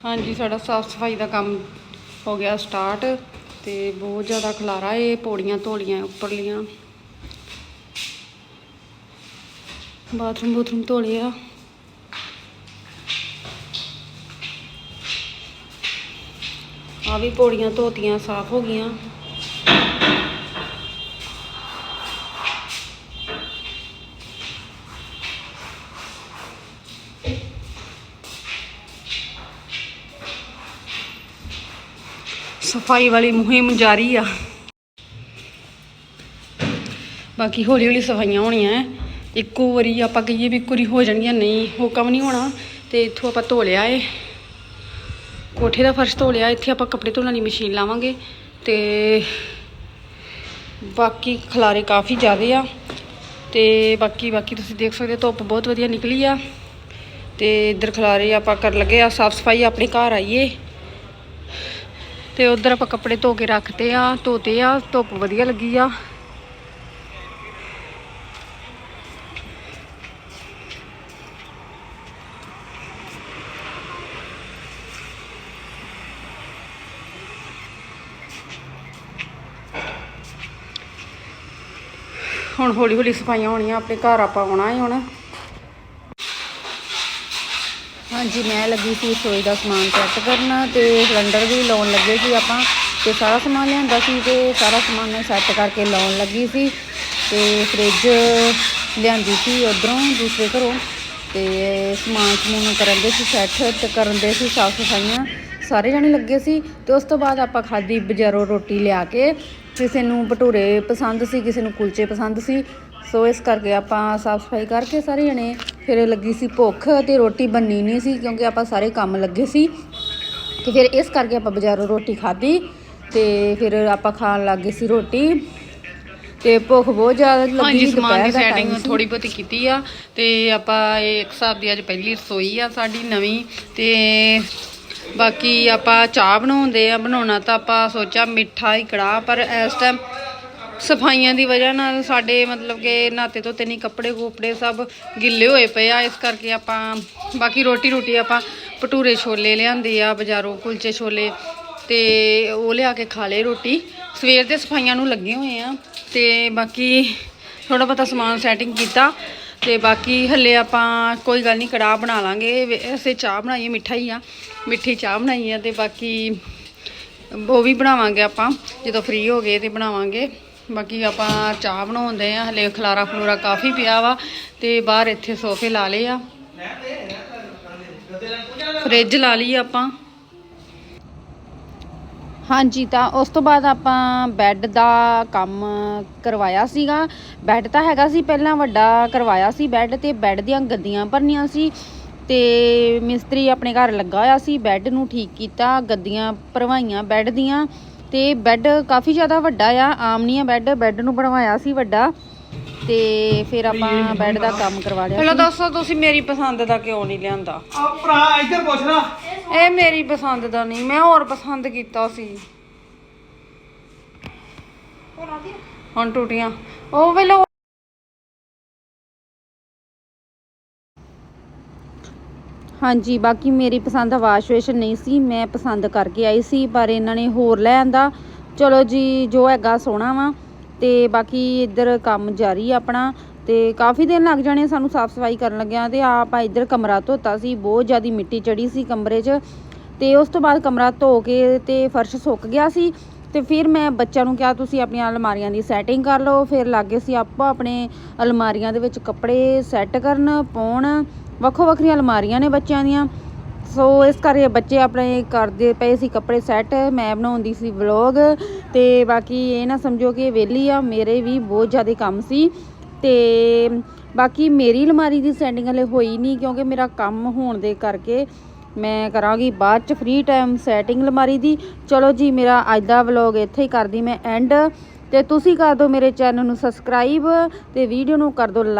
ਹਾਂਜੀ, ਸਾਡਾ ਸਾਫ਼ ਸਫ਼ਾਈ ਦਾ ਕੰਮ ਹੋ ਗਿਆ ਸਟਾਰਟ ਤੇ ਬਹੁਤ ਜ਼ਿਆਦਾ ਖਲਾਰਾ ਇਹ ਪੌੜੀਆਂ ਧੋਲੀਆਂ ਉੱਪਰਲੀਆਂ। ਬਾਥਰੂਮ ਬੂਥਰੂਮ ਧੋਲੇ ਲਿਆ ਆ ਵੀ ਪੌੜੀਆਂ ਧੋਤੀਆਂ, ਸਾਫ਼ ਹੋ ਗਈਆਂ। ਸਫ਼ਾਈ ਵਾਲੀ ਮੁਹਿੰਮ ਜਾਰੀ ਆ। ਬਾਕੀ ਹੌਲੀ ਹੌਲੀ ਸਫਾਈਆਂ ਹੋਣੀਆਂ ਇੱਕੋ ਵਾਰੀ ਆਪਾਂ ਕਹੀਏ ਵੀ ਇੱਕੋ ਵਾਰੀ ਹੋ ਜਾਣਗੀਆਂ, ਨਹੀਂ, ਉਹ ਕੰਮ ਨਹੀਂ ਹੋਣਾ। ਤੇ ਇੱਥੋਂ ਆਪਾਂ ਧੋ ਲਿਆ ਏ। ਕੋਠੇ ਦਾ ਫਰਸ਼ ਧੋ ਲਿਆ, ਇੱਥੇ ਆਪਾਂ ਕੱਪੜੇ ਧੋਣ ਵਾਲੀ ਮਸ਼ੀਨ ਲਾਵਾਂਗੇ। ਤੇ ਬਾਕੀ ਖਲਾਰੇ ਕਾਫੀ ਜ਼ਿਆਦੇ ਆ। ਤੇ ਬਾਕੀ ਬਾਕੀ ਤੁਸੀਂ ਦੇਖ ਸਕਦੇ ਹੋ, ਧੁੱਪ ਬਹੁਤ ਵਧੀਆ ਨਿਕਲੀ ਆ। ਤੇ ਇੱਧਰ ਖਲਾਰੇ ਆਪਾਂ ਕਰਨ ਲੱਗੇ ਆ, ਸਾਫ਼ ਸਫ਼ਾਈ, ਆਪਣੇ ਘਰ ਆਈਏ। ਤੇ ਉਧਰ ਆਪਾਂ ਕੱਪੜੇ ਧੋ ਕੇ ਰੱਖਤੇ ਆ, ਧੋਤੇ ਆ, ਧੁੱਪ ਵਧੀਆ ਲੱਗੀ ਆ। ਹੁਣ ਹੌਲੀ ਹੌਲੀ ਸਫਾਈਆਂ ਹੋਣੀਆਂ, ਆਪਣੇ ਘਰ ਆਪਾਂ ਆਉਣਾ ਹੈ ਹੁਣ। ਹਾਂਜੀ, ਮੈਂ ਲੱਗੀ ਸੀ ਰਸੋਈ ਦਾ ਸਮਾਨ ਸੈੱਟ ਕਰਨਾ ਤੇ ਸਿਲੰਡਰ ਵੀ ਲਾਉਣ ਲੱਗੇ ਸੀ ਆਪਾਂ ਤੇ ਸਾਰਾ ਸਮਾਨ ਲਿਆਂਦਾ ਸੀ ਤੇ ਸਾਰਾ ਸਮਾਨ ਮੈਂ ਸੈੱਟ ਕਰਕੇ ਲਾਉਣ ਲੱਗੀ ਸੀ ਤੇ ਫ੍ਰਿਜ ਲਿਆਂਦੀ ਸੀ ਉਧਰੋਂ ਦੂਸਰੇ ਘਰੋਂ ਤੇ ਸਮਾਨ ਸਮੂਨ ਕਰਨ ਦੇ ਸੀ ਸੈੱਟ ਤੇ ਕਰਨ ਦੇ ਸੀ, ਸਾਫ਼ ਸਫਾਈਆਂ ਸਾਰੇ ਜਾਣੇ ਲੱਗੇ ਸੀ ਤੇ ਉਸ ਤੋਂ ਬਾਅਦ ਆਪਾਂ ਖਾਦੀ ਬਜ਼ਾਰੋਂ ਰੋਟੀ ਲਿਆ ਕੇ, ਕਿਸੇ ਨੂੰ ਭਟੂਰੇ ਪਸੰਦ ਸੀ, ਕਿਸੇ ਨੂੰ ਕੁਲਚੇ ਪਸੰਦ ਸੀ ਸੋ ਇਸ ਕਰਕੇ ਆਪਾਂ ਸਾਫ਼ ਸਫ਼ਾਈ ਕਰਕੇ ਸਾਰੇ ਜਣੇ ਫਿਰ ਲੱਗੀ ਸੀ ਭੁੱਖ ਤੇ ਰੋਟੀ ਬੰਨੀ ਨਹੀਂ ਸੀ ਕਿਉਂਕਿ ਆਪਾਂ ਸਾਰੇ ਕੰਮ ਲੱਗੇ ਸੀ ਤੇ ਫਿਰ ਇਸ ਕਰਕੇ ਆਪਾਂ ਬਾਜ਼ਾਰੋਂ ਰੋਟੀ ਖਾਧੀ ਤੇ ਫਿਰ ਆਪਾਂ ਖਾਣ ਲੱਗ ਗਏ ਸੀ ਰੋਟੀ ਤੇ ਭੁੱਖ ਬਹੁਤ ਜ਼ਿਆਦਾ ਲੱਗੀ ਹਾਂਜੀ ਸਮਾਨ ਦੀ ਸੈਟਿੰਗ। ਥੋੜੀ ਬਹੁਤੀ ਕੀਤੀ ਆ ਤੇ ਆਪਾਂ ਇਹ ਇੱਕ ਹਿਸਾਬ ਦੀ ਅੱਜ ਪਹਿਲੀ ਰਸੋਈ ਆ ਸਾਡੀ ਨਵੀਂ ਤੇ ਬਾਕੀ ਆਪਾਂ ਚਾਹ ਬਣਾਉਂਦੇ ਆ ਬਣਾਉਣਾ ਤਾਂ ਆਪਾਂ ਸੋਚਿਆ ਮਿੱਠਾ ਹੀ ਕੜਾਹ ਪਰ ਇਸ ਟਾਈਮ ਸਫਾਈਆਂ ਦੀ ਵਜ੍ਹਾ ਨਾਲ ਸਾਡੇ ਮਤਲਬ ਕਿ ਨਾਤੇ ਧੋਤੇ ਨਹੀਂ, ਕੱਪੜੇ ਕੋਪੜੇ ਸਭ ਗਿੱਲੇ ਹੋਏ ਪਏ ਆ। ਇਸ ਕਰਕੇ ਆਪਾਂ ਬਾਕੀ ਰੋਟੀ ਰੋਟੀ ਆਪਾਂ ਭਟੂਰੇ ਛੋਲੇ ਲਿਆਂਦੇ ਆ, ਬਾਜ਼ਾਰੋਂ ਕੁਲਚੇ ਛੋਲੇ ਤੇ ਉਹ ਲਿਆ ਕੇ ਖਾ ਲਏ ਰੋਟੀ। ਸਵੇਰ ਦੇ ਸਫਾਈਆਂ ਨੂੰ ਲੱਗੇ ਹੋਏ ਆ ਤੇ ਬਾਕੀ ਥੋੜਾ ਬਹੁਤਾ ਸਮਾਨ ਸੈਟਿੰਗ ਕੀਤਾ ਤੇ ਬਾਕੀ ਹੱਲੇ ਆਪਾਂ ਕੋਈ ਗੱਲ ਨਹੀਂ, ਕੜਾਹ ਬਣਾ ਲਾਂਗੇ। ਅਸੀਂ ਚਾਹ ਬਣਾਈਏ ਮਿੱਠਾ ਹੀ ਆ, ਮਿੱਠੀ ਚਾਹ ਬਣਾਈ ਆ ਤੇ ਬਾਕੀ ਉਹ ਵੀ ਬਣਾਵਾਂਗੇ ਆਪਾਂ। ਜਦੋਂ ਫ੍ਰੀ ਹੋ ਗਏ ਤੇ ਬਣਾਵਾਂਗੇ। ਬਾਕੀ ਆਪਾਂ ਚਾਹ ਬਣਾਉਂਦੇ ਆ, ਹਲੇ ਖਲਾਰਾ ਖਲੂਰਾ ਕਾਫੀ ਪਿਆ ਵਾ ਤੇ ਬਾਹਰ ਇੱਥੇ ਸੋਫੇ ਲਾ ਲਏ ਆ। ਫ੍ਰਿਜ ਲਾ ਲਈ ਆਪਾਂ। ਹਾਂਜੀ, ਤਾਂ ਉਸ ਤੋਂ ਬਾਅਦ ਆਪਾਂ ਬੈੱਡ ਦਾ ਕੰਮ ਕਰਵਾਇਆ ਸੀਗਾ। ਬੈੱਡ ਤਾਂ ਹੈਗਾ ਸੀ, ਪਹਿਲਾਂ ਵੱਡਾ ਕਰਵਾਇਆ ਸੀ ਬੈੱਡ ਤੇ ਬੈੱਡ ਦੀਆਂ ਗੱਦੀਆਂ ਭਰਨੀਆਂ ਸੀ ਤੇ ਮਿਸਤਰੀ ਆਪਣੇ ਘਰ ਲੱਗਾ ਹੋਇਆ ਸੀ, ਬੈੱਡ ਨੂੰ ਠੀਕ ਕੀਤਾ, ਗੱਦੀਆਂ ਭਰਵਾਈਆਂ ਬੈੱਡ ਦੀਆਂ। ਤੇ ਬੈੱਡ ਕਾਫੀ ਜ਼ਿਆਦਾ ਵੱਡਾ ਆ ਆਮ ਨਹੀਂ ਆ ਬੈੱਡ ਬੈੱਡ ਨੂੰ ਬਣਵਾਇਆ ਸੀ ਵੱਡਾ ਤੇ ਫਿਰ ਆਪਾਂ ਬੈੱਡ ਦਾ ਕੰਮ ਕਰਵਾ ਲਿਆ ਪਹਿਲਾਂ ਸੀ। ਦੱਸੋ ਤੁਸੀਂ ਮੇਰੀ ਪਸੰਦ ਦਾ ਕਿਉਂ ਨਹੀਂ ਲਿਆਂਦਾ? ਆ ਭਰਾ ਇੱਧਰ ਪੁੱਛ ਲਾ। ਇਹ ਮੇਰੀ ਪਸੰਦ ਦਾ ਨਹੀਂ ਮੈਂ ਹੋਰ ਪਸੰਦ ਕੀਤਾ ਸੀ। ਹੁਣ ਟੂਟੀਆਂ। ਉਹ ਵੇਲੋ ਹਾਂਜੀ, ਬਾਕੀ ਮੇਰੀ ਪਸੰਦ ਵਾਸ਼ ਵੇਸ਼ਨ ਨਹੀਂ ਸੀ, ਮੈਂ ਪਸੰਦ ਕਰਕੇ ਆਈ ਸੀ, ਪਰ ਇਹਨਾਂ ਨੇ ਹੋਰ ਲੈ ਆਂਦਾ। ਚਲੋ ਜੀ, ਜੋ ਹੈਗਾ ਸੋਹਣਾ ਵਾ। ਤੇ ਬਾਕੀ ਇੱਧਰ ਕੰਮ ਜਾਰੀ ਆਪਣਾ। ਤੇ ਕਾਫੀ ਦਿਨ ਲੱਗ ਜਾਣੇ ਸਾਨੂੰ ਸਾਫ਼ ਸਫ਼ਾਈ ਕਰਨ ਲੱਗਿਆ ਤੇ ਆਪਾਂ ਇੱਧਰ ਕਮਰਾ ਧੋਤਾ ਸੀ, ਬਹੁਤ ਜ਼ਿਆਦੀ ਮਿੱਟੀ ਚੜੀ ਸੀ ਕਮਰੇ 'ਚ। ਤੇ ਉਸ ਤੋਂ ਬਾਅਦ ਕਮਰਾ ਧੋ ਕੇ ਤੇ ਫਰਸ਼ ਸੁੱਕ ਗਿਆ ਸੀ। ਤੇ ਫਿਰ ਮੈਂ ਬੱਚਿਆਂ ਨੂੰ ਕਿਹਾ, ਤੁਸੀਂ ਆਪਣੀਆਂ ਅਲਮਾਰੀਆਂ ਦੀ ਸੈਟਿੰਗ ਕਰ ਲਓ। ਫਿਰ ਲੱਗੇ ਸੀ ਆਪਾਂ ਆਪਣੇ ਅਲਮਾਰੀਆਂ ਦੇ ਵਿੱਚ ਕੱਪੜੇ ਸੈੱਟ ਕਰਨ, ਪਾਉਣ। ਵੱਖੋ ਵੱਖਰੀਆਂ ਅਲਮਾਰੀਆਂ ਨੇ ਬੱਚਿਆਂ ਦੀਆਂ। ਸੋ ਇਸ ਕਰਕੇ ਬੱਚੇ ਆਪਣੇ ਕਰਦੇ ਪਏ ਸੀ ਕੱਪੜੇ ਸੈੱਟ ਮੈਂ ਬਣਾਉਂਦੀ ਸੀ ਵਲੌਗ ਤੇ ਬਾਕੀ ਇਹ ਨਾ ਸਮਝੋ ਕਿ ਵਿਹਲੀ ਆ, ਮੇਰੇ ਵੀ ਬਹੁਤ ਜ਼ਿਆਦਾ ਕੰਮ ਸੀ ਤੇ ਬਾਕੀ ਮੇਰੀ ਅਲਮਾਰੀ ਦੀ ਸੈਟਿੰਗ ਹਲੇ ਹੋਈ ਨਹੀਂ ਕਿਉਂਕਿ ਮੇਰਾ ਕੰਮ ਹੋਣ ਦੇ ਕਰਕੇ ਮੈਂ ਕਰਾਂਗੀ ਬਾਅਦ ਚ ਫ੍ਰੀ ਟਾਈਮ ਸੈਟਿੰਗ ਅਲਮਾਰੀ ਦੀ। ਚਲੋ ਜੀ, ਮੇਰਾ ਅੱਜ ਦਾ ਵਲੌਗ ਇੱਥੇ ਹੀ ਕਰਦੀ ਮੈਂ ਐਂਡ ਤੇ ਤੁਸੀਂ ਕਰ ਦਿਓ ਮੇਰੇ ਚੈਨਲ ਨੂੰ ਸਬਸਕ੍ਰਾਈਬ ਤੇ ਵੀਡੀਓ ਨੂੰ ਕਰ ਦਿਓ ਲਾਈਕ